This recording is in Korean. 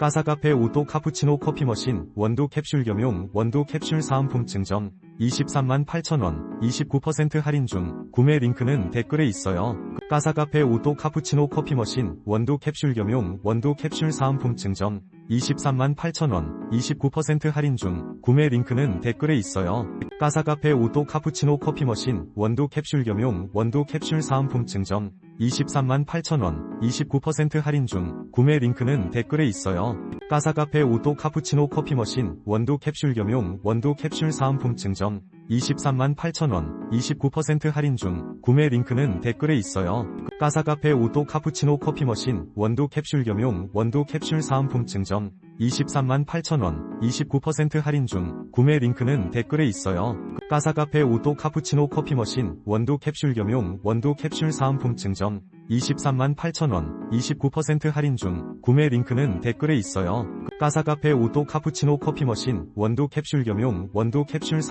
까사카페 오또 카푸치노 커피 머신 원두 캡슐 겸용 원두 캡슐 사은품 증정 23만 8천원 29% 할인 중 구매 링크는 댓글에 있어요. 까사카페 오또 카푸치노 커피 머신 원두 캡슐 겸용 원두 캡슐 사은품 증정 23만 8천원 29% 할인 중 구매 링크는 댓글에 있어요. 까사카페 오또 카푸치노 커피 머신 원두 캡슐 겸용 원두 캡슐 사은품 증정 23만 8천원 29% 할인 중 구매 링크는 댓글에 있어요. 까사카페 오또 카푸치노 커피 머신 원두 캡슐 겸용 원두 캡슐 사은품 증정 23만 8천원 29% 할인 중 구매 링크는 댓글에 있어요. 까사카페 오또 카푸치노 커피 머신 원두 캡슐 겸용 원두 캡슐 사은품 증정 23만 8천원 29% 할인 중 구매 링크는 댓글에 있어요. 까사카페 오또 카푸치노 커피 머신 원두 캡슐 겸용 원두 캡슐 사은품 증정 23만 8천원 29% 할인 중 구매 링크는 댓글에 있어요. 까사카페 오또 카푸치노 커피 머신 원두 캡슐 겸용 원두 캡슐 사은품